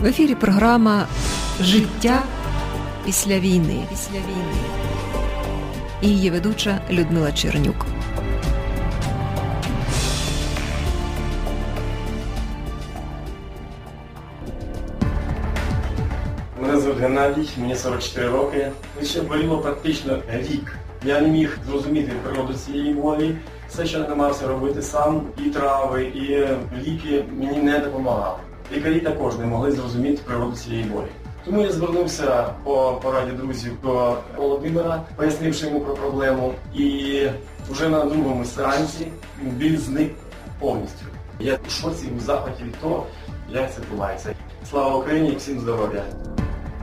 В ефірі програма Життя після війни. Після війни. І її ведуча Людмила Чернюк. Мене звуть Геннадій, мені 44 роки. Ще боліло практично рік. Я не міг зрозуміти природу цієї болі. Все, що я намагався робити сам, і трави, і ліки мені не допомагали. Лікарі також не могли зрозуміти природу цієї болі. Тому я звернувся по пораді друзів до Володимира, пояснивши йому про проблему. І вже на другому сеансі біль зник повністю. Я в шоці у захваті від того, як це відбувається. Слава Україні, всім здоров'я!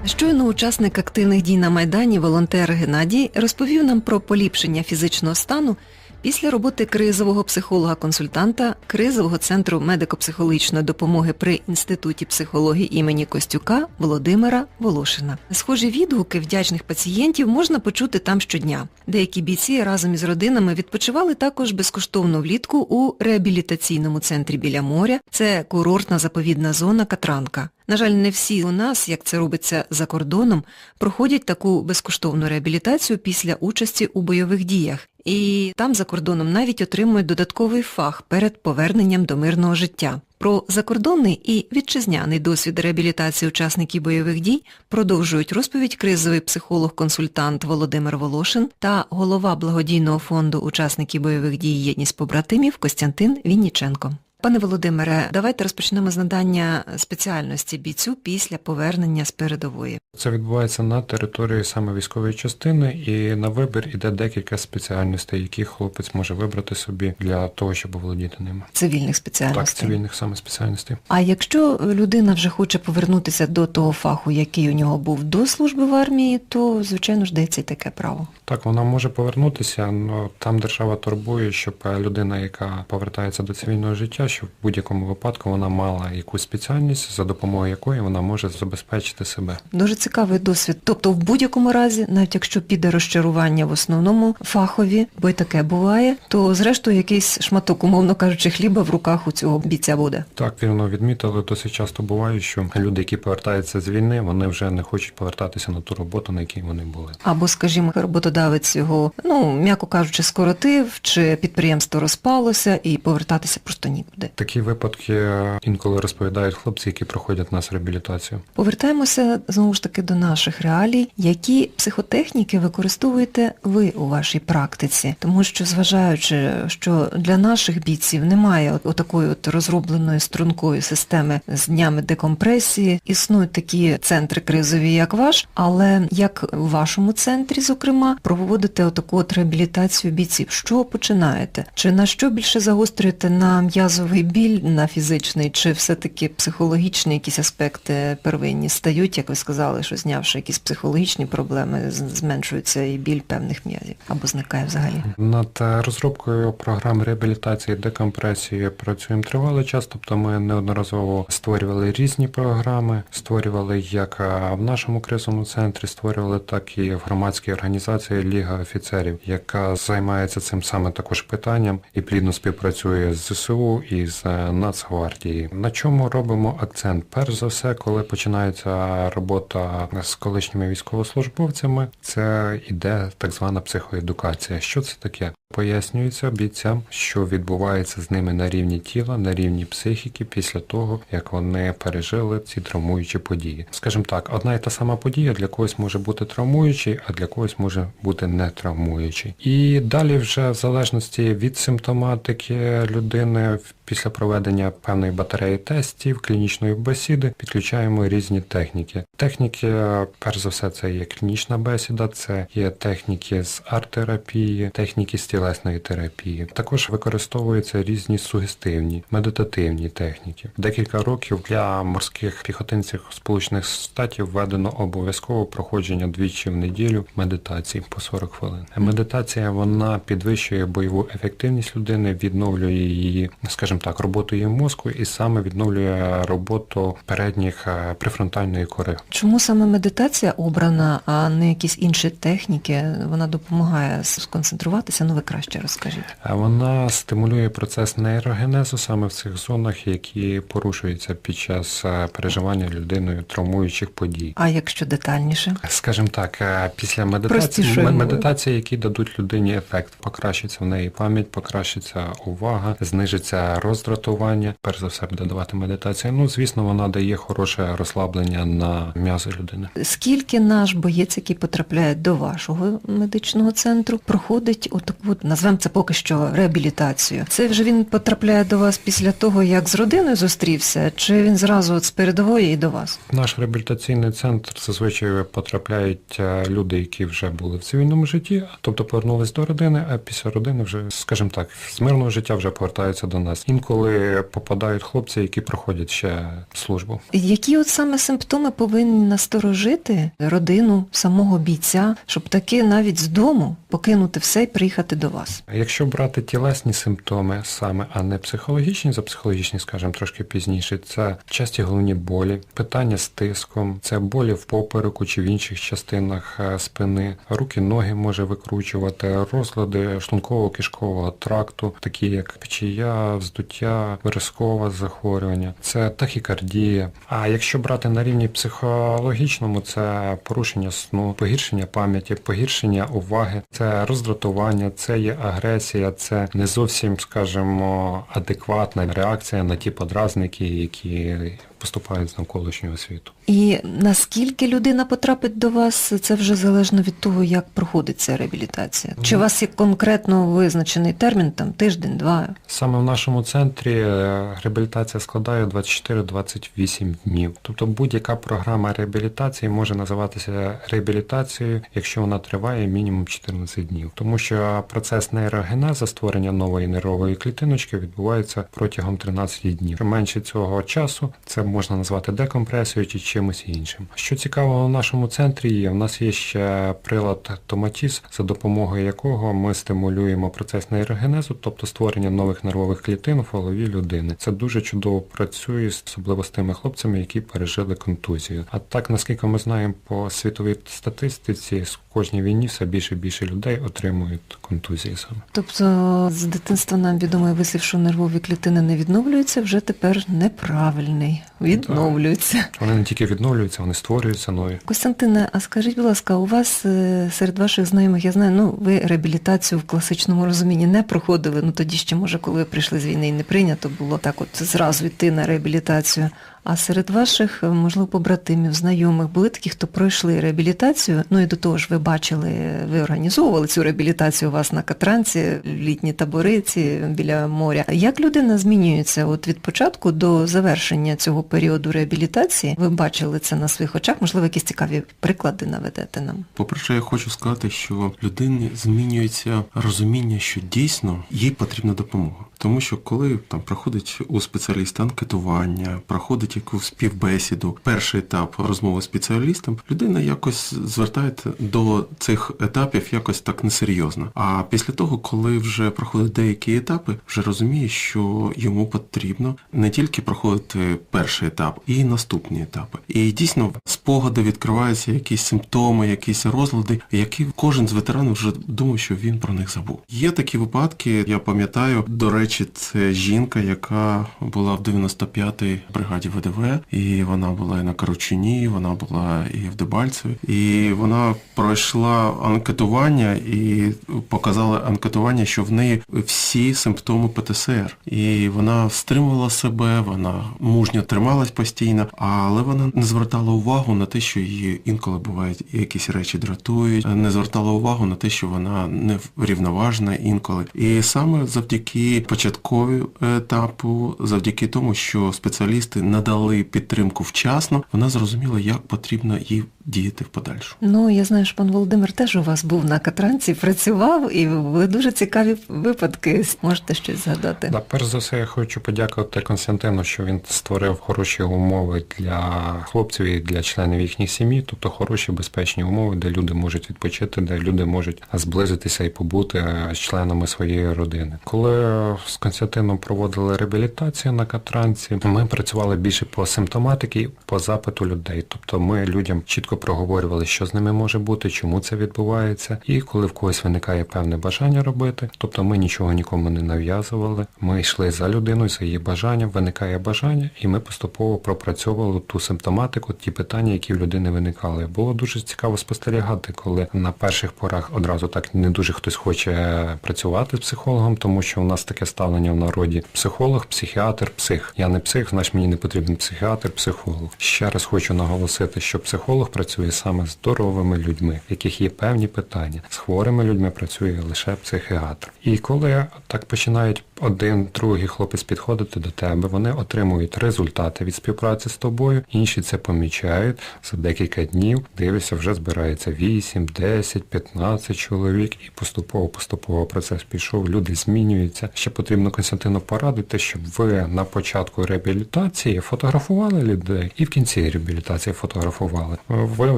Щойно учасник активних дій на Майдані, волонтер Геннадій, розповів нам про поліпшення фізичного стану після роботи кризового психолога-консультанта кризового центру медико-психологічної допомоги при Інституті психології імені Костюка Володимира Волошина. Схожі відгуки вдячних пацієнтів можна почути там щодня. Деякі бійці разом із родинами відпочивали також безкоштовно влітку у реабілітаційному центрі біля моря. Це курортна заповідна зона Катранка. На жаль, не всі у нас, як це робиться за кордоном, проходять таку безкоштовну реабілітацію після участі у бойових діях. І там за кордоном навіть отримують додатковий фах перед поверненням до мирного життя. Про закордонний і вітчизняний досвід реабілітації учасників бойових дій продовжують розповідь кризовий психолог-консультант Володимир Волошин та голова благодійного фонду учасників бойових дій Єдність побратимів Костянтин Вінніченко. Пане Володимире, давайте розпочнемо з надання спеціальності бійцю після повернення з передової. Це відбувається на території саме військової частини і на вибір іде декілька спеціальностей, які хлопець може вибрати собі для того, щоб володіти ними. Цивільних спеціальностей. Так, цивільних саме спеціальностей. А якщо людина вже хоче повернутися до того фаху, який у нього був до служби в армії, то звичайно ж дається й таке право. Так, вона може повернутися, але там держава турбує, щоб людина, яка повертається до цивільного життя, щоб в будь-якому випадку вона мала якусь спеціальність, за допомогою якої вона може забезпечити себе. Дуже цікавий досвід. Тобто, в будь-якому разі, навіть якщо піде розчарування в основному фахові, бо й таке буває, то зрештою якийсь шматок, умовно кажучи, хліба в руках у цього бійця буде. Так, вірно відмітили, досить часто буває, що люди, які повертаються з війни, вони вже не хочуть повертатися на ту роботу, на якій вони були. Або, скажімо, роботодавець його, ну, м'яко кажучи, скоротив, чи підприємство розпалося і повертатися просто нікуди. Такі випадки е, інколи розповідають хлопці, які проходять нас реабілітацію. Повертаємося знову ж таки до наших реалій. Які психотехніки використовуєте ви у вашій практиці? Тому що, зважаючи, що для наших бійців немає отакої от розробленої стрункої системи з днями декомпресії, існують такі центри кризові, як ваш, але як в вашому центрі, зокрема, проводите отаку от реабілітацію бійців. Чого починаєте? Чи на що більше загострюєте на м'язовий біль, на фізичний, чи все-таки психологічні якісь аспекти первинні стають, як ви сказали, що знявши якісь психологічні проблеми, зменшується і біль певних м'язів або зникає взагалі? Над розробкою програм реабілітації декомпресії працюємо тривалий час, тобто ми неодноразово створювали різні програми, створювали як в нашому кризовому центрі, створювали так і в громадській організації Ліга офіцерів, яка займається цим саме також питанням і плідно співпрацює з ЗСУ і з Нацгвардії. На чому робимо акцент? Перш за все, коли починається робота з колишніми військовослужбовцями, це іде так звана психоедукація. Що це таке? Пояснюється бійцям, що відбувається з ними на рівні тіла, на рівні психіки після того, як вони пережили ці травмуючі події. Скажімо так, одна і та сама подія для когось може бути травмуючий, а для когось може бути не травмуючий. І далі, вже в залежності від симптоматики людини, після проведення певної батареї тестів, клінічної бесіди, підключаємо різні техніки. Техніки, перш за все, це є клінічна бесіда, це є техніки з арт-терапії, техніки з тілесної терапії. Також використовуються різні сугестивні, медитативні техніки. Декілька років для морських піхотинців Сполучених Штатів введено обов'язково проходження двічі в неділю медитації по 40 хвилин. Медитація вона підвищує бойову ефективність людини, відновлює її, скажімо так, роботу її мозку і саме відновлює роботу передніх е, префронтальної кори. Чому саме медитація обрана, а не якісь інші техніки? Вона допомагає сконцентруватися, ну ви краще розкажіть. Вона стимулює процес нейрогенезу саме в цих зонах, які порушуються під час е, переживання людиною травмуючих подій. А якщо детальніше? Скажімо так, е, після медитації медитації, які дадуть людині ефект, покращиться в неї пам'ять, покращиться увага, знижиться роздратування. Перш за все буде давати медитація. Ну, звісно, вона дає хороше розслаблення на м'язи людини. Скільки наш боєць, який потрапляє до вашого медичного центру, проходить отаку, от, назвемо це поки що реабілітацію? Це вже він потрапляє до вас після того, як з родиною зустрівся, чи він зразу от з передової і до вас? В наш реабілітаційний центр зазвичай потрапляють е, люди, які вже були в цивільному житті, тобто повернулись до родини, а після родини вже, скажімо так, з мирного життя вже повертаються до нас. Інколи попадають хлопці, які проходять ще службу. Які от саме симптоми повинні насторожити родину самого бійця, щоб таки навіть з дому покинути все і приїхати до вас? Якщо брати тілесні симптоми саме, а не психологічні, за психологічні, скажімо, трошки пізніше, це часті головні болі, питання з тиском, це болі в попереку чи в інших частинах е, спини, руки, ноги може викручувати, розлади шлунково-кишкового тракту, такі як печія, вздуття, виразкове захворювання, це тахікардія. А якщо брати на рівні психологічному, це порушення сну, погіршення пам'яті, погіршення уваги, це роздратування, це є агресія, це не зовсім, скажімо, адекватна реакція на ті подразники, які поступають з навколишнього світу. І наскільки людина потрапить до вас, це вже залежно від того, як проходить ця реабілітація. Чи у вас є конкретно визначений термін, там тиждень, два? Саме в нашому центрі е, реабілітація складає 24-28 днів. Тобто будь-яка програма реабілітації може називатися реабілітацією, якщо вона триває мінімум 14 днів. Тому що процес нейрогенезу, створення нової нервової клітиночки відбувається протягом 13 днів. Менше цього часу це можна назвати декомпресією чи чимось іншим. Що цікавого в нашому центрі є, в нас є ще прилад Томатіс, за допомогою якого ми стимулюємо процес нейрогенезу, тобто створення нових нервових клітин в голові людини. Це дуже чудово працює, особливо з тими хлопцями, які пережили контузію. А так, наскільки ми знаємо по світовій статистиці, кожній війні все більше і більше людей отримують контузії саме. Тобто з дитинства нам відомий вислів, що нервові клітини не відновлюються, вже тепер неправильний. Відновлюються. Вони не тільки відновлюються, вони створюються нові. Костянтине, а скажіть, будь ласка, у вас е, серед ваших знайомих, я знаю, ну ви реабілітацію в класичному розумінні не проходили, ну тоді ще, може, коли ви прийшли з війни і не прийнято було так от зразу йти на реабілітацію. А серед ваших, е, можливо, побратимів, знайомих були такі, хто пройшли реабілітацію. Ну і до того ж, ви бачили, ви організовували цю реабілітацію у вас на Катранці, літні табори ці біля моря. Як людина змінюється от від початку до завершення цього періоду реабілітації? Ви бачили це на своїх очах? Можливо, якісь цікаві приклади наведете нам? По-перше, я хочу сказати, що людині змінюється розуміння, що дійсно їй потрібна допомога. Тому що коли там проходить у спеціаліста анкетування, проходить якусь співбесіду, перший етап розмови з спеціалістом, людина якось звертається до цих етапів якось так несерйозно. А після того, коли вже проходить деякі етапи, вже розуміє, що йому потрібно не тільки проходити перший етап, і наступні етапи. І дійсно спогади відкриваються, якісь симптоми, якісь розлади, які кожен з ветеранів вже думає, що він про них забув. Є такі випадки, я пам'ятаю, до речі, це жінка, яка була в 95-й бригаді ВДВ, і вона була і на Каручині, вона була і в Дебальцеві, і вона пройшла анкетування і показала анкетування, що в неї всі симптоми ПТСР. І вона стримувала себе, вона мужньо трималась постійно, але вона не звертала увагу на те, що її інколи бувають якісь речі дратують, не звертала увагу на те, що вона не рівноважна інколи. І саме завдяки початкові етапу, завдяки тому, що спеціалісти надали підтримку вчасно, вона зрозуміла, як потрібно їй діяти в подальшому. Ну, я знаю, що пан Володимир теж у вас був на Катранці, працював, і були дуже цікаві випадки. Можете щось згадати? Да, перш за все, я хочу подякувати Константину, що він створив хороші умови для хлопців і для членів їхніх сім'ї, тобто хороші безпечні умови, де люди можуть відпочити, де люди можуть зблизитися і побути з членами своєї родини. Коли з Константином проводили реабілітацію на Катранці. Ми працювали більше по симптоматиці, по запиту людей. Тобто ми людям чітко проговорювали, що з ними може бути, чому це відбувається, і коли в когось виникає певне бажання робити. Тобто ми нічого нікому не нав'язували. Ми йшли за людиною, за її бажанням, виникає бажання, і ми поступово пропрацьовували ту симптоматику, ті питання, які в людини виникали. Було дуже цікаво спостерігати, коли на перших порах одразу так не дуже хтось хоче працювати з психологом, тому що у нас таке ставлення в народі психолог, психіатр, псих. Я не псих, значить мені не потрібен психіатр, психолог. Ще раз хочу наголосити, що психолог працює саме з здоровими людьми, в яких є певні питання. З хворими людьми працює лише психіатр. І коли так починають один, другий хлопець підходити до тебе, вони отримують результати від співпраці з тобою, інші це помічають за декілька днів. Дивишся, вже збирається 8, 10, 15 чоловік, і поступово, поступово процес пішов. Люди змінюються. Ще потрібно Константину порадити, щоб ви на початку реабілітації фотографували людей і в кінці реабілітації фотографували. Ви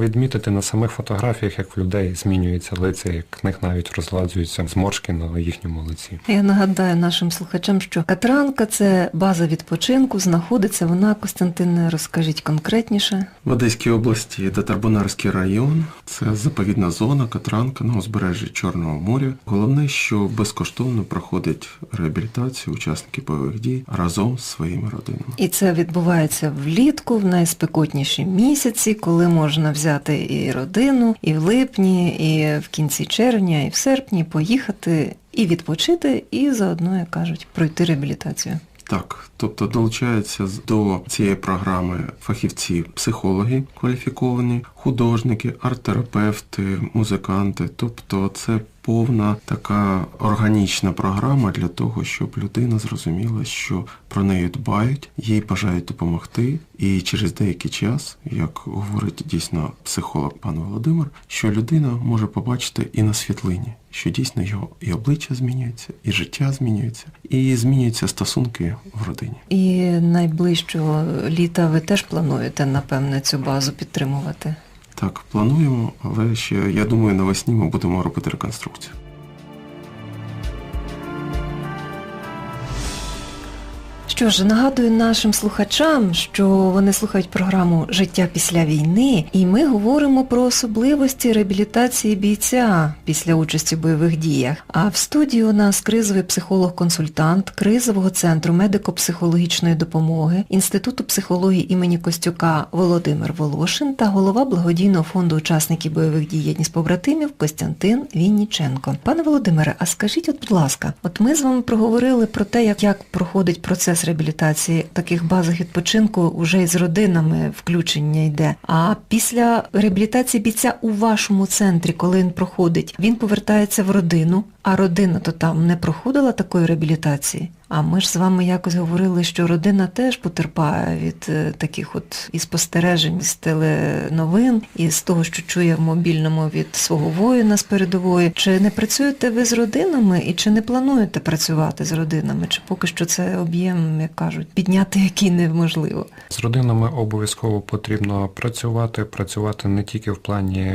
відмітите на самих фотографіях, як в людей змінюються лиця, як в них навіть розладжуються зморшки на їхньому лиці. Я нагадаю нашим слухачам, що Катранка це база відпочинку, знаходиться вона, Костянтине, розкажіть конкретніше. В Одеській області Татарбунарський район, це заповідна зона, Катранка на узбережжі Чорного моря. Головне, що безкоштовно проходить реабілітацію учасників бойових дій разом з своїми родинами. І це відбувається влітку, в найспекотніші місяці, коли можна взяти і родину, і в липні, і в кінці червня, і в серпні поїхати і відпочити, і заодно, як кажуть, пройти реабілітацію. Так, тобто долучаються до цієї програми фахівці, психологи кваліфіковані, художники, арт-терапевти, музиканти. Тобто це повна така органічна програма для того, щоб людина зрозуміла, що про неї дбають, їй бажають допомогти. І через деякий час, як говорить дійсно психолог пан Володимир, що людина може побачити і на світлині, що дійсно його і обличчя змінюється, і життя змінюється, і змінюються стосунки в родині. І найближчого літа ви теж плануєте, напевне, цю базу підтримувати. Так, плануємо, але ще я думаю, навесні ми будемо робити реконструкцію. Що ж, нагадую нашим слухачам, що вони слухають програму Життя після війни, і ми говоримо про особливості реабілітації бійця після участі в бойових діях. А в студії у нас кризовий психолог-консультант кризового центру медико-психологічної допомоги Інституту психології імені Костюка Володимир Волошин та голова благодійного фонду учасників бойових дій єдність побратимів Костянтин Вінніченко. Пане Володимире, а скажіть, от, будь ласка, от ми з вами проговорили про те, як, як проходить процес реабілітації таких базах відпочинку вже із родинами включення йде. А після реабілітації бійця у вашому центрі, коли він проходить, він повертається в родину, а родина то там не проходила такої реабілітації. А ми ж з вами якось говорили, що родина теж потерпає від е, таких от і спостережень з теленовин, і з того, що чує в мобільному від свого воїна з передової. Чи не працюєте ви з родинами і чи не плануєте працювати з родинами? Чи поки що це об'єм, як кажуть, підняти який неможливо? З родинами обов'язково потрібно працювати, працювати не тільки в плані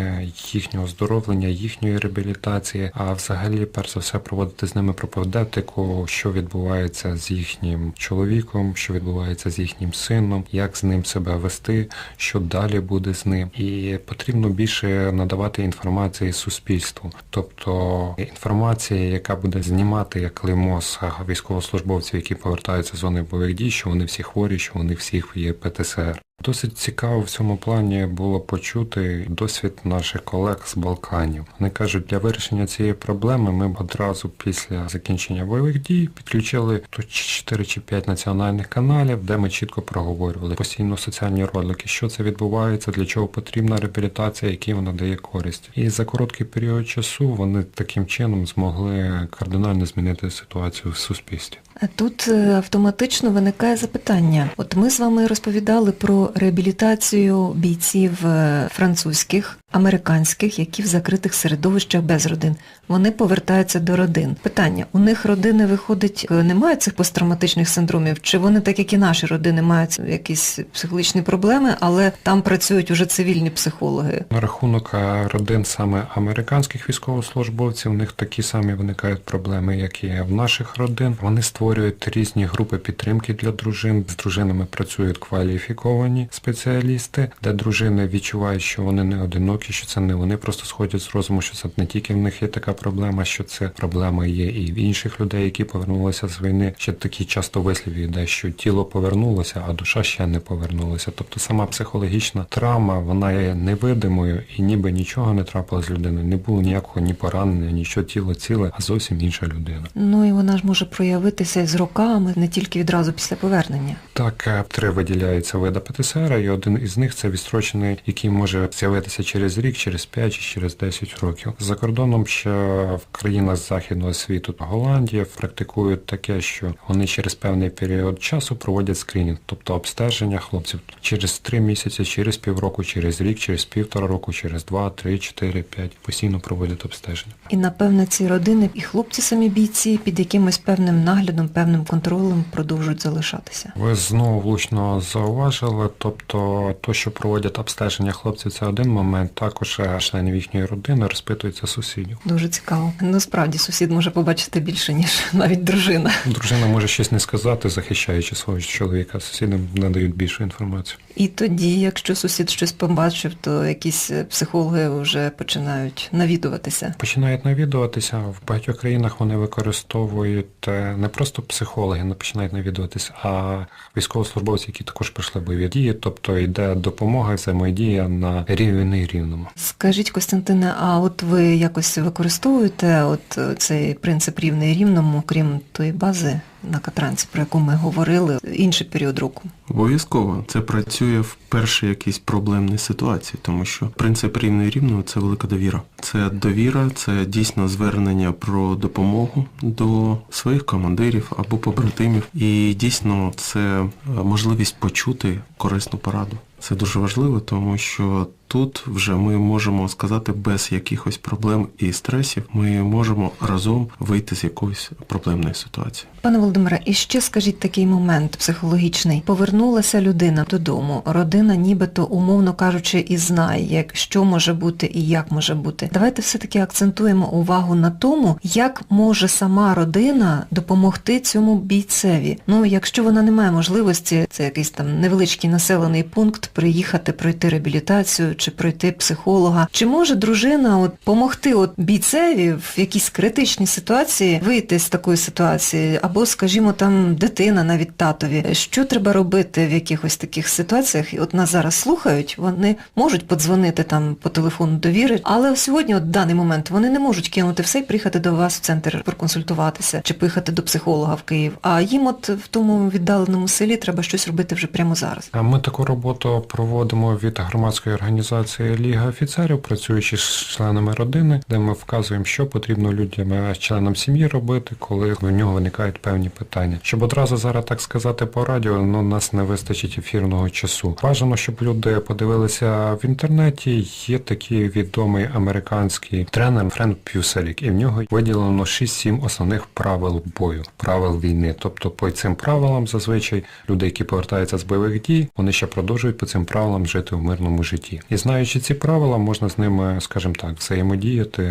їхнього здоровлення, їхньої реабілітації, а взагалі, перш за все, проводити з ними пропедевтику, що відбувається з їхнім чоловіком, що відбувається з їхнім сином, як з ним себе вести, що далі буде з ним. І потрібно більше надавати інформації суспільству, тобто інформація, яка буде знімати як з військовослужбовців, які повертаються з зони бойових дій, що вони всі хворі, що вони всіх є ПТСР. Досить цікаво в цьому плані було почути досвід наших колег з Балканів. Вони кажуть, для вирішення цієї проблеми ми б одразу після закінчення бойових дій підключили тут 4 чи 5 національних каналів, де ми чітко проговорювали постійно соціальні ролики, що це відбувається, для чого потрібна реабілітація, які вона дає користь. І за короткий період часу вони таким чином змогли кардинально змінити ситуацію в суспільстві. Тут е, автоматично виникає запитання. От ми з вами розповідали про реабілітацію бійців е, французьких американських, які в закритих середовищах без родин. Вони повертаються до родин. Питання: у них родини виходить, е, не мають цих посттравматичних синдромів, чи вони, так як і наші родини, мають якісь психологічні проблеми, але там працюють уже цивільні психологи. На рахунок е, родин саме американських військовослужбовців, у них такі самі виникають проблеми, як і в наших родин. Вони створюють різні групи підтримки для дружин. З дружинами працюють кваліфіковані спеціалісти, де дружини відчувають, що вони не одинокі, що це не вони просто сходять з розуму, що це не тільки в них є така проблема, що це проблема є і в інших людей, які повернулися з війни. Ще такі часто вислів йде, що тіло повернулося, а душа ще не повернулася. Тобто сама психологічна травма, вона є невидимою і ніби нічого не трапилось з людиною. Не було ніякого ні поранення, нічого тіло ціле, а зовсім інша людина. Ну і вона ж може проявитися з роками, не тільки відразу після повернення. Так, е, три виділяються вида ПТСР, і один із них це відстрочений, який може з'явитися через рік, через 5 чи через 10 років. За кордоном ще в країнах західного світу Голландія практикують таке, що вони через певний період часу проводять скринінг, тобто обстеження хлопців через 3 місяці, через півроку, через рік, через півтора року, через 2, 3, 4, 5 постійно проводять обстеження. І напевне ці родини і хлопці самі бійці під якимось певним наглядом, певним контролем продовжують залишатися. Ви знову влучно зауважили, тобто то, що проводять обстеження хлопців, це один момент. Також членів їхньої родини розпитуються сусідів. Дуже цікаво. Насправді сусід може побачити більше, ніж навіть дружина. Дружина може щось не сказати, захищаючи свого чоловіка. Сусідам надають більшу інформацію. І тоді, якщо сусід щось побачив, то якісь е, психологи вже починають навідуватися. Починають навідуватися в багатьох країнах. Вони використовують е, не просто психологи, не починають навідуватися, а військовослужбовці, які також пройшли бойові дії, тобто йде допомога, взаємодія на рівні рівному. Скажіть, Костянтине, а от ви якось використовуєте от е, цей принцип рівний рівному, крім тої бази на Катранці, про яку ми говорили, інший період року? Обов'язково це працює в першій якійсь проблемній ситуації, тому що принцип рівної рівного це велика довіра. Це довіра, це дійсно звернення про допомогу до своїх командирів або побратимів. І дійсно це е, можливість почути корисну пораду. Це дуже важливо, тому що тут вже ми можемо сказати без якихось проблем і стресів, ми можемо разом вийти з якоїсь проблемної ситуації. Пане Володимире, і ще скажіть такий момент психологічний. Повернулася людина додому, родина нібито, умовно кажучи, і знає, як що може бути і як може бути. Давайте все-таки акцентуємо увагу на тому, як може сама родина допомогти цьому бійцеві. Ну, якщо вона не має можливості, це якийсь там невеличкий населений пункт, приїхати, пройти реабілітацію чи пройти психолога. Чи може дружина от помогти от бійцеві в якійсь критичній ситуації вийти з такої ситуації? Або, скажімо, там дитина, навіть татові. Що треба робити в якихось таких ситуаціях? І От нас зараз слухають, вони можуть подзвонити там по телефону довіри, але сьогодні, от в даний момент, вони не можуть кинути все і приїхати до вас в центр проконсультуватися чи поїхати до психолога в Київ. А їм от в тому віддаленому селі треба щось робити вже прямо зараз. А Ми таку роботу проводимо від громадської організації Ліга офіцерів, працюючи з членами родини, де ми вказуємо, що потрібно людям, е, членам сім'ї робити, коли в нього виникають певні питання. Щоб одразу зараз так сказати по радіо, ну нас не вистачить ефірного часу. Бажано, щоб люди подивилися в інтернеті. Є такий відомий американський тренер Френк П'юселік, і в нього виділено 6-7 основних правил бою, правил війни. Тобто по цим правилам зазвичай люди, які повертаються з бойових дій, вони ще продовжують по цим правилам жити в мирному житті. І знаючи ці правила, можна з ними, скажімо так, взаємодіяти,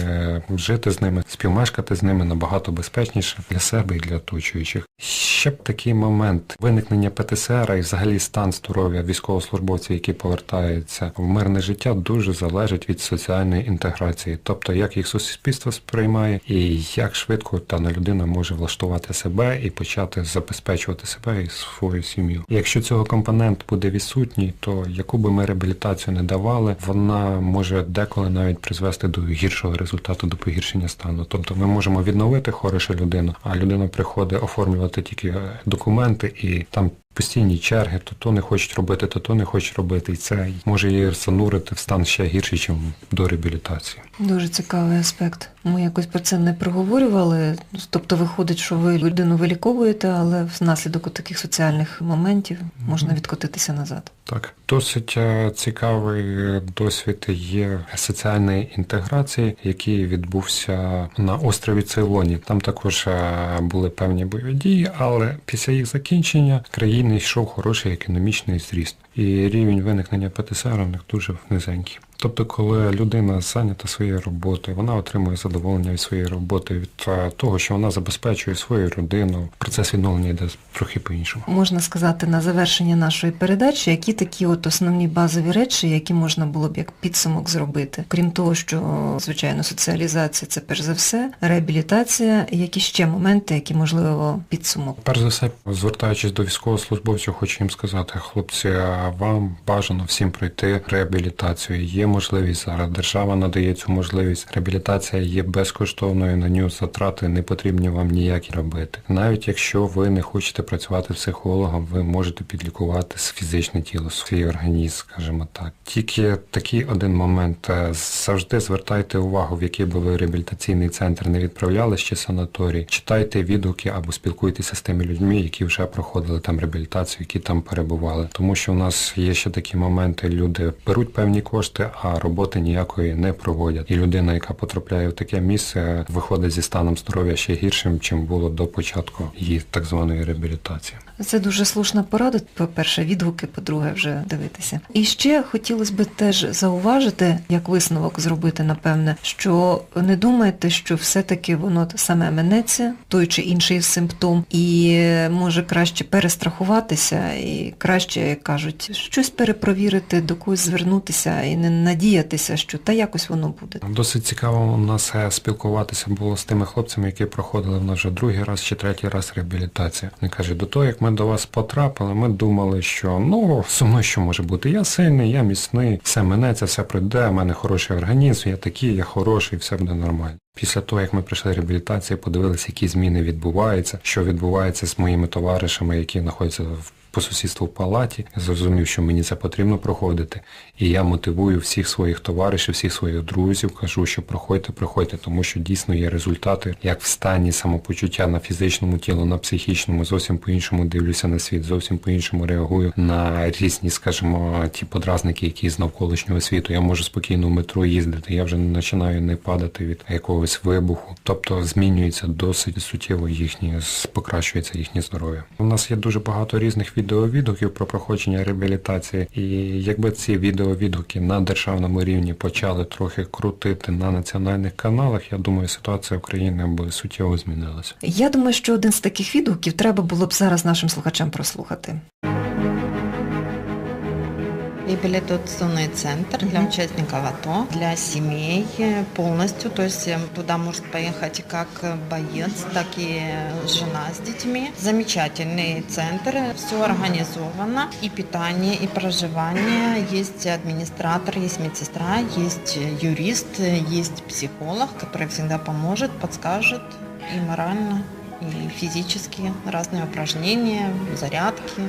жити з ними, співмешкати з ними набагато безпечніше для себе і для оточуючих. Ще б такий момент виникнення ПТСР і взагалі стан здоров'я військовослужбовців, які повертаються в мирне життя, дуже залежить від соціальної інтеграції, тобто як їх суспільство сприймає і як швидко дана людина може влаштувати себе і почати забезпечувати себе і свою сім'ю. Якщо цього компонент буде відсутній, то яку би ми реабілітацію не давали, вона може деколи навіть призвести до гіршого результату, до погіршення стану. Тобто ми можемо відновити хорошу людину, а людина приходить оформлювати тільки документи і там. Постійні черги, то то не хочуть робити, то то не хочуть робити, і це може її занурити в стан ще гірший, ніж до реабілітації. Дуже цікавий аспект. Ми якось про це не проговорювали. Тобто виходить, що ви людину виліковуєте, але внаслідок таких соціальних моментів можна відкотитися назад. Так, досить е, цікавий досвід є соціальної інтеграції, який відбувся на острові Цейлоні. Там також е, були певні бойові дії, але після їх закінчення країни йшов хороший економічний зріст, і рівень виникнення ПТСР у них дуже низенький. Тобто, коли людина зайнята своєю роботою, вона отримує задоволення від своєї роботи, від е, того, що вона забезпечує свою родину, процес відновлення йде трохи по-іншому. Можна сказати на завершення нашої передачі, які такі от основні базові речі, які можна було б як підсумок зробити. Крім того, що звичайно соціалізація це перш за все, реабілітація, які ще моменти, які можливо підсумок. Перш за все, звертаючись до військовослужбовців, хочу їм сказати, хлопці, а вам бажано всім пройти реабілітацію. Є можливість зараз. Держава надає цю можливість. Реабілітація є безкоштовною, на нього затрати не потрібні вам ніякі робити. Навіть якщо ви не хочете працювати психологом, ви можете підлікувати фізичне тіло, свій організм, скажімо так. Тільки такий один момент. Е, Завжди звертайте увагу, в який би ви реабілітаційний центр не відправляли ще санаторій. Читайте відгуки або спілкуйтеся з тими людьми, які вже проходили там реабілітацію, які там перебували. Тому що у нас є ще такі моменти, люди беруть певні кошти, а роботи ніякої не проводять. І людина, яка потрапляє в таке місце, виходить зі станом здоров'я ще гіршим, чим було до початку її так званої реабілітації. Це дуже слушна порада. По-перше, відгуки, по-друге, вже дивитися. І ще хотілося б теж зауважити, як висновок зробити, напевне, що не думайте, що все-таки воно саме минеться, той чи інший симптом, і може краще перестрахуватися, і краще, як кажуть, щось перепровірити, до когось звернутися і не надіятися, що та якось воно буде. Досить цікаво у нас е, спілкуватися було з тими хлопцями, які проходили в нас вже другий раз чи третій раз реабілітацію. Вони кажуть, до того, як ми до вас потрапили, ми думали, що ну зі мною що може бути? Я сильний, я міцний, все минеться, все пройде, у мене хороший організм, я такий, я хороший, все буде нормально. Після того, як ми пройшли реабілітацію, подивилися, які зміни відбуваються, що відбувається з моїми товаришами, які знаходяться в по сусідству в палаті, зрозумів, що мені це потрібно проходити. І я мотивую всіх своїх товаришів, всіх своїх друзів, кажу, що проходьте, проходьте, тому що дійсно є результати, як в стані самопочуття на фізичному тілу, на психічному, зовсім по-іншому дивлюся на світ, зовсім по-іншому реагую на різні, скажімо, ті подразники, які з навколишнього світу. Я можу спокійно в метро їздити, я вже не починаю не падати від якогось вибуху. Тобто змінюється досить суттєво їхні, покращується їхнє здоров'я. У нас є дуже багато різних відеовідгуків про проходження реабілітації, і якби ці відеовідгуки на державному рівні почали трохи крутити на національних каналах, я думаю, ситуація в країні би суттєво змінилася. Я думаю, що один з таких відгуків треба було б зараз нашим слухачам прослухати Реабилитационный центр для Мгм. участников АТО, для семей э, полностью. То есть э, туда может поехать как э, боец, так и э, жена с детьми. Замечательный центр, все организовано. И питание, и проживание. Есть администратор, есть медсестра, есть э, юрист, э, есть психолог, который всегда поможет, подскажет и морально, И физически разные упражнения, зарядки.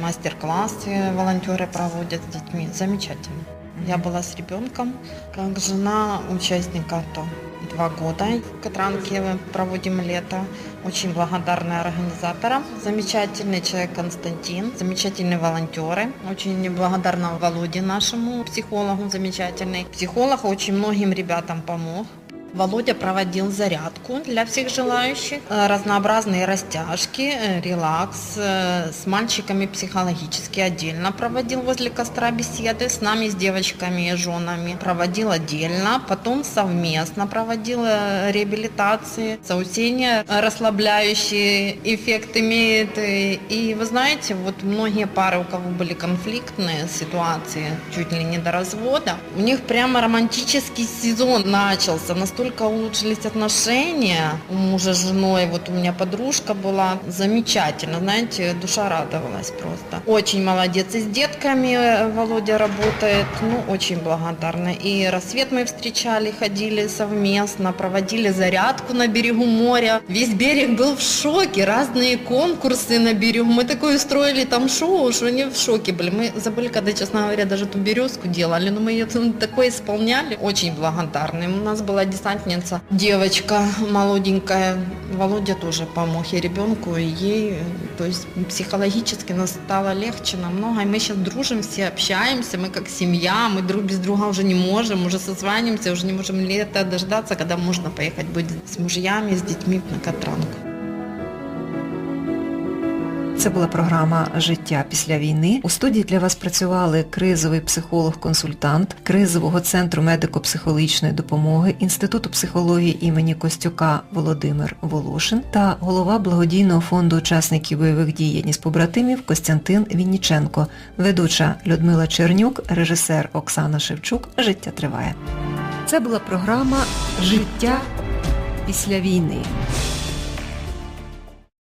Мастер-классы волонтеры проводят с детьми. Замечательно. Я была с ребенком, как жена участника АТО. Два года в Катранке проводим лето. Очень благодарна организаторам. Замечательный человек Константин, замечательные волонтеры. Очень благодарна Володе нашему психологу, замечательный. Психолог очень многим ребятам помог. Володя проводил зарядку для всех желающих, э, разнообразные растяжки, э, релакс, э, с мальчиками психологически отдельно проводил возле костра беседы, с нами, с девочками и женами проводил отдельно, потом совместно проводил реабилитации, заусение э, расслабляющий эффект имеет. И вы знаете, вот многие пары, у кого были конфликтные ситуации, чуть ли не до развода, у них прямо романтический сезон начался, настолько улучшились отношения у мужа с женой. Вот у меня подружка была замечательно, знаете, душа радовалась просто. Очень молодец. И с детками э, Володя работает, ну, очень благодарна. И рассвет мы встречали, ходили совместно, проводили зарядку на берегу моря. Весь берег был в шоке, разные конкурсы на берегу. Мы такое устроили там шоу, что они в шоке были. Мы забыли, когда, честно говоря, даже ту березку делали, но мы ее такое исполняли. Очень благодарны. У нас была десантная курсантница, девочка молоденькая. Володя тоже помог и ребенку, и ей. То есть психологически нас стало легче намного. И мы сейчас дружим, все общаемся, мы как семья, мы друг без друга уже не можем, уже созваниваемся, уже не можем лета дождаться, когда можно поехать быть с мужьями, с детьми на Катранку. Це була програма Життя після війни. У студії для вас працювали кризовий психолог-консультант кризового центру медико-психологічної допомоги Інституту психології імені Костюка Володимир Волошин та голова благодійного фонду учасників бойових дій єдність побратимів Костянтин Вінніченко, ведуча Людмила Чернюк, режисер Оксана Шевчук. Життя триває. Це була програма Життя після війни.